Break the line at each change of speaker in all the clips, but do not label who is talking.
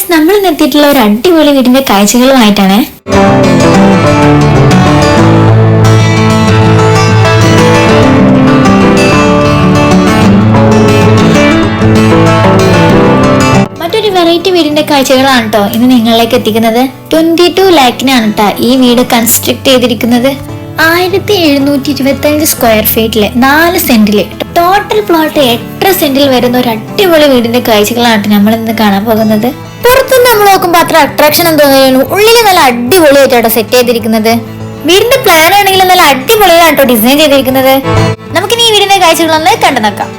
Guys നമ്മൾ നിർത്തിയിട്ടുള്ള ഒരു അടിപൊളി വീടിന്റെ കാഴ്ചകളുമായിട്ടാണ്. മറ്റൊരു വെറൈറ്റി വീടിന്റെ കാഴ്ചകളാണ് കേട്ടോ ഇന്ന് നിങ്ങളിലേക്ക് എത്തിക്കുന്നത്. ട്വന്റി ടു ലാക്കിനാണ് കേട്ടോ ഈ വീട് കൺസ്ട്രക്ട് ചെയ്തിരിക്കുന്നത്. ആയിരത്തി എഴുന്നൂറ്റി ഇരുപത്തി അഞ്ച് സ്ക്വയർ ഫീറ്റിൽ നാല് സെന്റിൽ. ടോട്ടൽ പ്ലോട്ട് എട്ടര സെന്റിൽ വരുന്ന ഒരു അടിപൊളി വീടിന്റെ കാഴ്ചകളാണ് നമ്മൾ ഇന്ന് കാണാൻ പോകുന്നത്. പുറത്തുനിന്ന് നമ്മൾ നോക്കുമ്പോൾ അത്ര അട്രാക്ഷൻ എന്ന് തോന്നുന്നു ഉള്ളിൽ നല്ല അടിപൊളിയായിട്ടാണ് സെറ്റ് ചെയ്തിരിക്കുന്നത്. വീടിന്റെ പ്ലാൻ ആണെങ്കിലും നല്ല അടിപൊളിയാണ് കേട്ടോ ഡിസൈൻ ചെയ്തിരിക്കുന്നത്. നമുക്കിനി ഈ വീടിന്റെ കാഴ്ചകളൊന്ന് കണ്ടു നോക്കാം.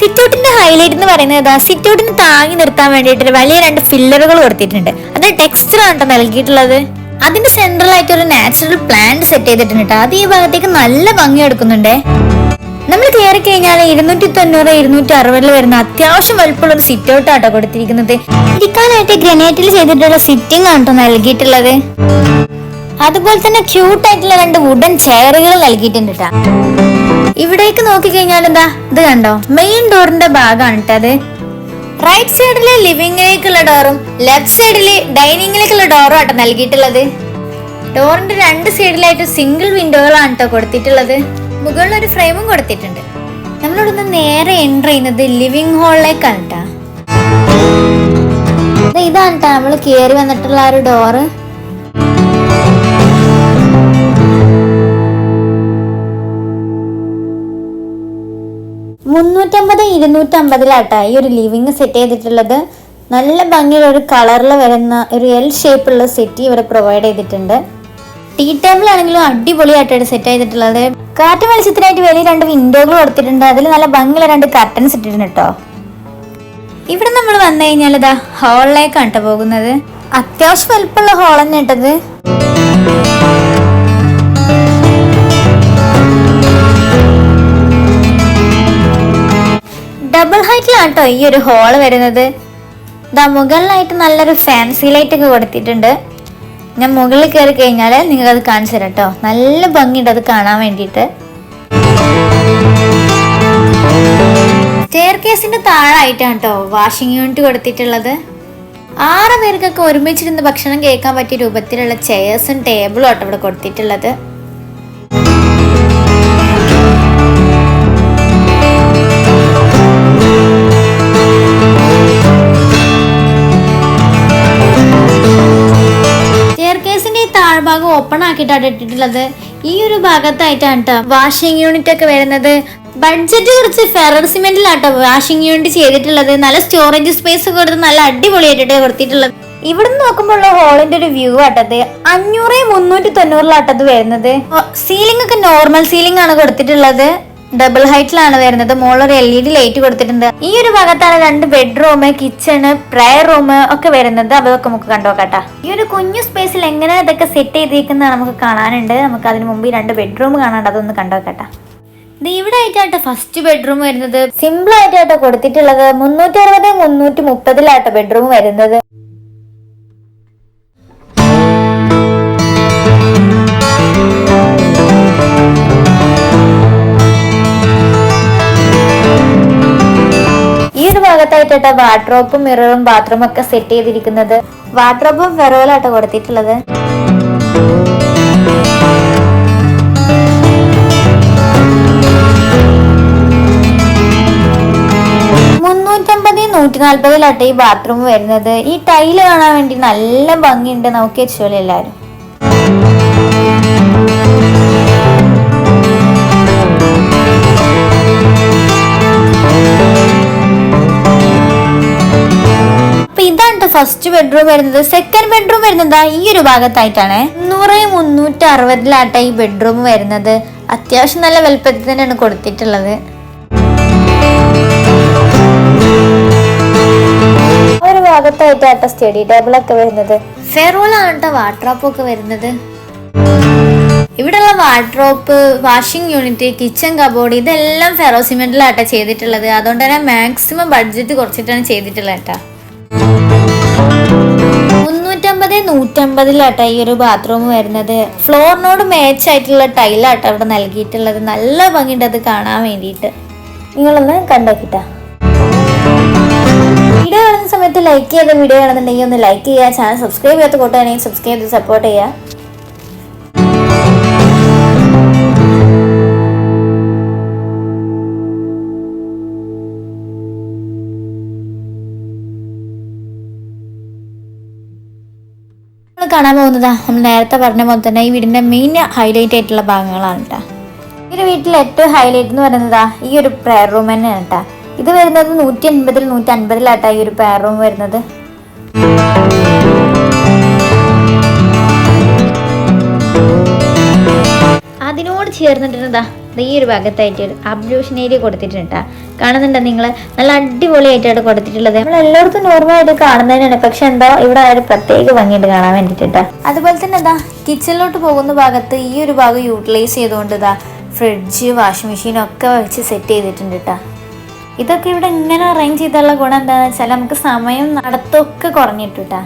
സിറ്റൗട്ടിന്റെ ഹൈലൈറ്റ് എന്ന് പറയുന്നത് സിറ്റൗട്ടിന് താങ്ങി നിർത്താൻ വേണ്ടിയിട്ട് വലിയ രണ്ട് ഫില്ലറുകൾ കൊടുത്തിട്ടുണ്ട്. അത് ടെക്സ്ചർ ആണ് ട്ടോ നൽകിയിട്ടുള്ളത്. അതിന്റെ സെൻട്രൽ ആയിട്ട് ഒരു നാച്ചുറൽ പ്ലാന്റ് സെറ്റ് ചെയ്തിട്ടുണ്ട് ട്ടോ. അത് ഈ ഭാഗത്തേക്ക് നല്ല ഭംഗി എടുക്കുന്നുണ്ടേ നമ്മൾ കയറി കഴിഞ്ഞാൽ ഇരുന്നൂറ്റി തൊണ്ണൂറ് ഇരുന്നൂറ്റി അറുപതിൽ വരുന്ന അത്യാവശ്യം വലുപ്പമുള്ള ഒരു സിറ്റ് ഔട്ട് ആട്ടോ കൊടുത്തിരിക്കുന്നത്. ഇരിക്കാനായിട്ട് ഗ്രനേറ്റിൽ ചെയ്തിട്ടുള്ള സിറ്റിംഗ് ആണ് ട്ടോ നൽകിയിട്ടുള്ളത്. അതുപോലെ തന്നെ ക്യൂട്ട് ആയിട്ടുള്ള രണ്ട് വുഡൻ ചെയറുകൾ നൽകിയിട്ടുണ്ട് കേട്ടോ ഇവിടേക്ക് നോക്കി കഴിഞ്ഞാൽ എന്താ ഇത് കണ്ടോ? മെയിൻ ഡോറിന്റെ ഭാഗമാണ് കേട്ടോ അത് റൈറ്റ് സൈഡിൽ ലിവിംഗിലേക്കുള്ള ഡോറും ലെഫ്റ്റ് സൈഡിൽ ഡൈനിങ്ങിലേക്കുള്ള ഡോറും ആട്ടോ നൽകിയിട്ടുള്ളത്. ഡോറിന്റെ രണ്ട് സൈഡിലായിട്ട് സിംഗിൾ വിൻഡോകളാണ് കേട്ടോ കൊടുത്തിട്ടുള്ളത്. മുകളിൽ ഒരു ഫ്രെയിമും കൊടുത്തിട്ടുണ്ട്. നമ്മളിവിടുന്ന് നേരെ എന്റർ ചെയ്യുന്നത് ലിവിങ് ഹാളിലേക്കാണ് കേട്ടോ ഇതാണ് കേട്ടോ നമ്മൾ കയറി വന്നിട്ടുള്ള ആ ഒരു ഡോറ് മുന്നൂറ്റമ്പത് ഇരുന്നൂറ്റമ്പതിലാട്ടാ ഈ ഒരു ലിവിങ് സെറ്റ് ചെയ്തിട്ടുള്ളത്. നല്ല ഭംഗിയുള്ള ഒരു കളറിൽ വരുന്ന ഒരു എൽ ഷേപ്പുള്ള സെറ്റ് ഇവിടെ പ്രൊവൈഡ് ചെയ്തിട്ടുണ്ട്. ടീ ടേബിൾ ആണെങ്കിലും അടിപൊളിയായിട്ടാണ് സെറ്റ് ചെയ്തിട്ടുള്ളത്. കാറ്റ് മത്സ്യത്തിനായിട്ട് വലിയ രണ്ട് വിൻഡോകൾ കൊടുത്തിട്ടുണ്ട്. അതിൽ നല്ല ഭംഗിയുള്ള രണ്ട് കർട്ടൻസ് ഇട്ടിട്ടുണ്ട് കേട്ടോ ഇവിടെ നമ്മൾ വന്നു കഴിഞ്ഞാൽ ഇതാ ഹോളിലേക്കാണ് കേട്ടോ പോകുന്നത്. അത്യാവശ്യം വലുപ്പമുള്ള ഹോൾ തന്നെ ഇട്ടത് ഡബിൾ ഹൈറ്റിലാണ് കേട്ടോ ഈ ഒരു ഹോൾ വരുന്നത്. ദാ മുകളിലായിട്ട് നല്ലൊരു ഫാൻസി ലൈറ്റ് ഒക്കെ കൊടുത്തിട്ടുണ്ട്. ഞാൻ മുകളിൽ കയറി കഴിഞ്ഞാൽ അത് കാണിച്ചു തരാം കേട്ടോ നല്ല ഭംഗിയുണ്ട് അത് കാണാൻ വേണ്ടിയിട്ട്. സ്റ്റെയർ കേസിന്റെ താഴായിട്ടാണ് കേട്ടോ വാഷിംഗ് യൂണിറ്റ് കൊടുത്തിട്ടുള്ളത്. ആറ് പേർക്കൊക്കെ ഒരുമിച്ചിരുന്ന് ഭക്ഷണം കേൾക്കാൻ പറ്റിയ രൂപത്തിലുള്ള ചെയർസും ടേബിളും ആട്ടോ ഇവിടെ കൊടുത്തിട്ടുള്ളത്. ഓപ്പൺ ആക്കിയിട്ടാണ് ഇട്ടിട്ടുള്ളത്. ഈ ഒരു ഭാഗത്തായിട്ടാണ് കേട്ടോ വാഷിംഗ് യൂണിറ്റ് ഒക്കെ വരുന്നത്. ബഡ്ജറ്റ് കുറച്ച് ഫെറർ സിമെന്റിലാട്ടോ വാഷിംഗ് യൂണിറ്റ് ചെയ്തിട്ടുള്ളത്. നല്ല സ്റ്റോറേജ് സ്പേസ് ഒക്കെ കൊടുത്ത് നല്ല അടിപൊളിയായിട്ടാണ് കൊടുത്തിട്ടുള്ളത്. ഇവിടെ നോക്കുമ്പോൾ ഹോളിന്റെ ഒരു വ്യൂ ആട്ടത് അഞ്ഞൂറ് മുന്നൂറ്റി തൊണ്ണൂറിലാട്ടത് വരുന്നത്. സീലിംഗ് ഒക്കെ നോർമൽ സീലിംഗ് ആണ് കൊടുത്തിട്ടുള്ളത്. ഡബിൾ ഹൈറ്റിലാണ് വരുന്നത്. മുകളിൽ എൽ ഇ ഡി ലൈറ്റ് കൊടുത്തിട്ടുണ്ട്. ഈ ഒരു ഭാഗത്താണ് രണ്ട് ബെഡ്റൂം കിച്ചണ് പ്രയർ റൂം ഒക്കെ വരുന്നത്. അതൊക്കെ നമുക്ക് കണ്ടോക്കട്ടാ ഈ ഒരു കുഞ്ഞു സ്പേസിൽ എങ്ങനെ ഇതൊക്കെ സെറ്റ് ചെയ്തിരിക്കുന്നത് നമുക്ക് കാണാനുണ്ട്. നമുക്ക് അതിന് മുമ്പ് രണ്ട് ബെഡ്റൂം കാണാണ്ട് അതൊന്ന് കണ്ടോക്കട്ടാ ഇവിടെ ആയിട്ടാട്ടോ ഫസ്റ്റ് ബെഡ്റൂം വരുന്നത്. സിമ്പിൾ ആയിട്ടാട്ടോ കൊടുത്തിട്ടുള്ളത്. മുന്നൂറ്റി അറുപത് മുന്നൂറ്റി മുപ്പതിലാട്ടോ ബെഡ്റൂം വരുന്നത്. ഒരു വാർഡ്രോപ്പും മിററും ബാത്റൂം ഒക്കെ സെറ്റ് ചെയ്തിരിക്കുന്നത്. വാർഡ്രോപ്പും ഫെറോലാട്ടോ കൊടുത്തിട്ടുള്ളത്. മുന്നൂറ്റമ്പത് നൂറ്റി നാല്പതിലാട്ടോ ഈ ബാത്റൂം വരുന്നത്. ഈ ടൈൽ കാണാൻ വേണ്ടി നല്ല ഭംഗിയുണ്ട്. നോക്കി വെച്ചോളൂ എല്ലാവരും. ഫസ്റ്റ് ബെഡ്റൂം വരുന്നത് സെക്കൻഡ് ബെഡ്റൂം വരുന്നത് ഈ ഒരു ഭാഗത്തായിട്ടാണ്. മുന്നൂറ് മുന്നൂറ്റി അറുപതിലാട്ടെ ഈ ബെഡ്റൂം വരുന്നത്. അത്യാവശ്യം നല്ല വലുപ്പത്തിൽ തന്നെയാണ് കൊടുത്തിട്ടുള്ളത്. ഒരു ഭാഗത്തായിട്ടാട്ട സ്റ്റഡി ടേബിൾ ഒക്കെ വരുന്നത്. ഫെറോളാണ് കേട്ടോ വാട്രാപ്പ് ഒക്കെ വരുന്നത്. ഇവിടെയുള്ള wardrobe washing unit kitchen cupboard ഇതെല്ലാം ഫെറോ സിമെന്റിലാട്ടാ ചെയ്തിട്ടുള്ളത്. അതുകൊണ്ട് തന്നെ മാക്സിമം ബഡ്ജറ്റ് കുറച്ചിട്ടാണ് ചെയ്തിട്ടുള്ളത് കേട്ടോ മുന്നൂറ്റമ്പത് നൂറ്റമ്പതിലാട്ടോ ഈ ഒരു ബാത്റൂം വരുന്നത്. ഫ്ലോറിനോട് മാച്ച് ആയിട്ടുള്ള ടൈലാട്ടോ അവിടെ നൽകിയിട്ടുള്ളത്. നല്ല ഭംഗിയുണ്ട് അത് കാണാൻ വേണ്ടിയിട്ട്. നിങ്ങളൊന്ന് കണ്ടോക്കിട്ട. വീഡിയോ കാണുന്ന സമയത്ത് ലൈക്ക് ചെയ്ത വീഡിയോ കാണുന്നുണ്ടെങ്കിൽ ഒന്ന് ലൈക്ക് ചെയ്യുക ചാനൽ സബ്സ്ക്രൈബ് ചെയ്യാത്ത കൂട്ടുകാരെയും സബ്സ്ക്രൈബ് ചെയ്ത് സപ്പോർട്ട് ചെയ്യുക. പോകുന്നതാ നമ്മൾ നേരത്തെ പറഞ്ഞ പോലെ തന്നെ ഈ വീടിന്റെ മെയിൻ ഹൈലൈറ്റ് ആയിട്ടുള്ള ഭാഗങ്ങളാണ് കേട്ടോ ഈ ഒരു ഏറ്റവും ഹൈലൈറ്റ് എന്ന് പറയുന്നതാ ഈ ഒരു പ്രയർ റൂം തന്നെയാണ് കേട്ടോ ഇത് വരുന്നത് നൂറ്റി അൻപതിൽ നൂറ്റി അൻപതിലാട്ടാ ഈ ഒരു പ്രെയർ റൂം വരുന്നത്. അതിനോട് ചേർന്നിട്ടുണ്ടാ ഈ ഒരു ഭാഗത്തായിട്ട് ഒരു അബ്ലൂഷൻ ഏരിയ കൊടുത്തിട്ടുണ്ട് ട്ടാ. കാണുന്നുണ്ടോ നിങ്ങൾ നല്ല അടിപൊളിയായിട്ടാണ് കൊടുത്തിട്ടുള്ളത്. നമ്മൾ എല്ലാവർക്കും നോർമലായിട്ട് കാണുന്നതിനാണ് പക്ഷെ എന്തോ ഇവിടെ ഒരു പ്രത്യേക ഭംഗിയുണ്ട് കാണാൻ വേണ്ടിയിട്ട് അതുപോലെ തന്നെ എന്താ കിച്ചണിലോട്ട് പോകുന്ന ഭാഗത്ത് ഈ ഒരു ഭാഗം യൂട്ടിലൈസ് ചെയ്തുകൊണ്ട് ഇതാ ഫ്രിഡ്ജ് വാഷിംഗ് മെഷീൻ ഒക്കെ വെച്ച് സെറ്റ് ചെയ്തിട്ടുണ്ട് കേട്ടോ ഇതൊക്കെ ഇവിടെ ഇങ്ങനെ അറേഞ്ച് ചെയ്തുള്ള ഗുണം എന്താണെന്ന് വെച്ചാൽ നമുക്ക് സമയം നടത്തൊക്കെ കുറഞ്ഞിട്ടുട്ടാ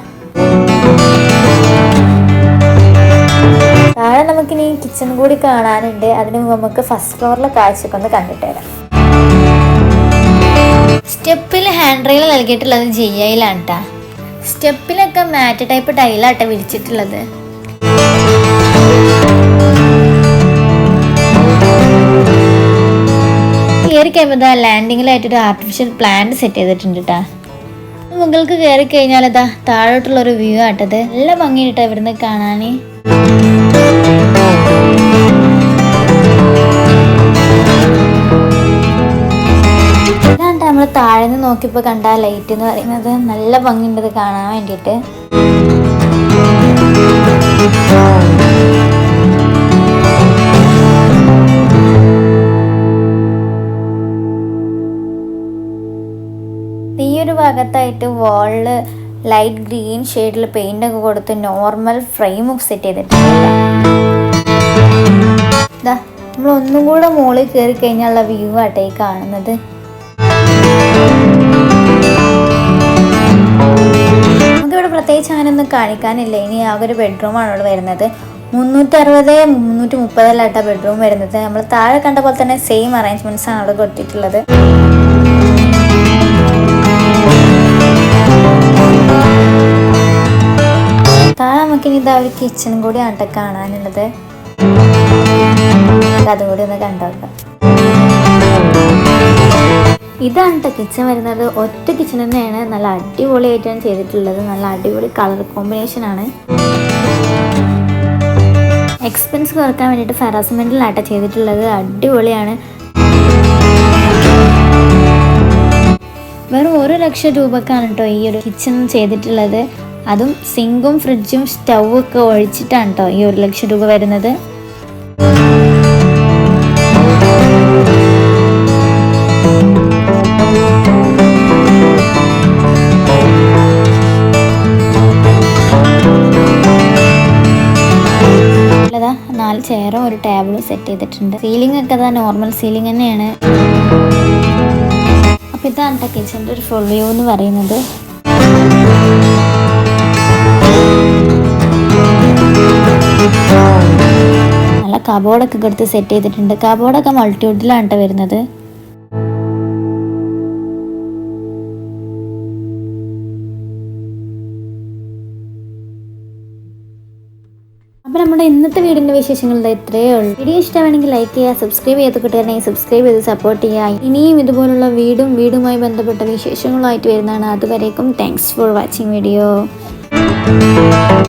താഴെ നമുക്കിനി കിച്ചൺ കൂടി കാണാനുണ്ട്. അതിന് നമുക്ക് ഫസ്റ്റ് ഫ്ലോറിലെ കാഴ്ചയൊക്കെ ഒന്ന് കണ്ടിട്ട് സ്റ്റെപ്പിൽ ഹാൻഡ് റെയിൽ നൽകിയിട്ടുള്ളത് ജിഐയിലാണ് കേട്ടോ സ്റ്റെപ്പിലൊക്കെ മാറ്റ് ടൈപ്പ് ടൈലാട്ടെ വിരിച്ചിട്ടുള്ളത്. കയറി കഴിയുമ്പോൾ ലാൻഡിങ്ങിലായിട്ടൊരു ആർട്ടിഫിഷ്യൽ പ്ലാന്റ് സെറ്റ് ചെയ്തിട്ടുണ്ട് കേട്ടാ മുകൾക്ക് കയറി കഴിഞ്ഞാൽ ഇതാ താഴോട്ടുള്ള ഒരു വ്യൂ ആട്ടത്. നല്ല ഭംഗിയിട്ടാ ഇവിടുന്ന് കാണാന്. താഴെ നിന്ന് നോക്കിയപ്പോൾ കണ്ട ലൈറ്റ് എന്ന് പറയുന്നത് നല്ല ഭംഗിയുണ്ട് ഇത് കാണാൻ വേണ്ടിയിട്ട്. ഈ ഒരു ഭാഗത്തായിട്ട് വാളിൽ ലൈറ്റ് ഗ്രീൻ ഷെയ്ഡിൽ പെയിന്റ് ഒക്കെ കൊടുത്ത് നോർമൽ ഫ്രെയിം സെറ്റ് ചെയ്തിട്ടുണ്ട്. നമ്മൾ ഒന്നും കൂടെ മുകളിൽ കയറി കഴിഞ്ഞാലുള്ള വ്യൂ ആട്ടെ കാണുന്നത്. നമുക്കിവിടെ പ്രത്യേകിച്ച് അങ്ങനെയൊന്നും കാണിക്കാനില്ല. ഇനി ആകെ ഒരു ബെഡ്റൂമാണ് ഇവിടെ വരുന്നത്. മുന്നൂറ്റി അറുപത് മുന്നൂറ്റി മുപ്പതിലായിട്ടാണ് ബെഡ്റൂം വരുന്നത്. നമ്മൾ താഴെ കണ്ട പോലെ തന്നെ സെയിം അറേഞ്ച്മെന്റ്സ് ആണ് അവിടെ കൊടുത്തിട്ടുള്ളത്. താഴെ നമുക്കിനി ഇതാ ഒരു കിച്ചൺ ആട്ടെ കാണാനുള്ളത്. അതുകൂടി ഒന്ന് കണ്ടോക്കാം. ഇതാണ് കേട്ടോ കിച്ചൺ വരുന്നത്. ഒറ്റ കിച്ചൺ തന്നെയാണ്. നല്ല അടിപൊളിയായിട്ടാണ് ചെയ്തിട്ടുള്ളത്. നല്ല അടിപൊളി കളർ കോമ്പിനേഷൻ ആണ്. എക്സ്പെൻസ് കുറയ്ക്കാൻ വേണ്ടിയിട്ട് ഫെറാസ്മെന്റിലാട്ടോ ചെയ്തിട്ടുള്ളത്. അടിപൊളിയാണ്. വെറും ഒരു ലക്ഷം രൂപക്കാണ് കേട്ടോ ഈ ഒരു കിച്ചൺ ചെയ്തിട്ടുള്ളത്. അതും സിങ്കും ഫ്രിഡ്ജും സ്റ്റൗ ഒക്കെ ഒഴിച്ചിട്ടാണ് കേട്ടോ ഈ ഒരു ലക്ഷം രൂപ വരുന്നത്. ചെയറും ഒരു ടേബിളും സെറ്റ് ചെയ്തിട്ടുണ്ട്. സീലിംഗ് ഒക്കെ അതാ നോർമൽ സീലിംഗ് തന്നെയാണ്. അപ്പൊ ഇതാണ് കിച്ചന്റെ ഒരു ഫുൾ വ്യൂ എന്ന് പറയുന്നത്. നല്ല കബോർഡൊക്കെ കൊടുത്ത് സെറ്റ് ചെയ്തിട്ടുണ്ട്. കബോർഡൊക്കെ മൾട്ടിവുഡിലാണ് കേട്ടോ വരുന്നത്. അപ്പോൾ നമ്മുടെ ഇന്നത്തെ വീടിന്റെ വിശേഷങ്ങൾ ഇത്രയേ ഉള്ളൂ. വീഡിയോ ഇഷ്ടമാണെങ്കിൽ ലൈക്ക് ചെയ്യുക സബ്സ്ക്രൈബ് ചെയ്ത് കൂട്ടുകാരനെ സബ്സ്ക്രൈബ് ചെയ്ത് സപ്പോർട്ട് ചെയ്യുക. ഇനിയും ഇതുപോലുള്ള വീടും വീടുമായി ബന്ധപ്പെട്ട വിശേഷങ്ങളുമായിട്ട് വരുന്നതാണ്. അതുവരേക്കും താങ്ക്സ് ഫോർ വാച്ചിങ് വീഡിയോ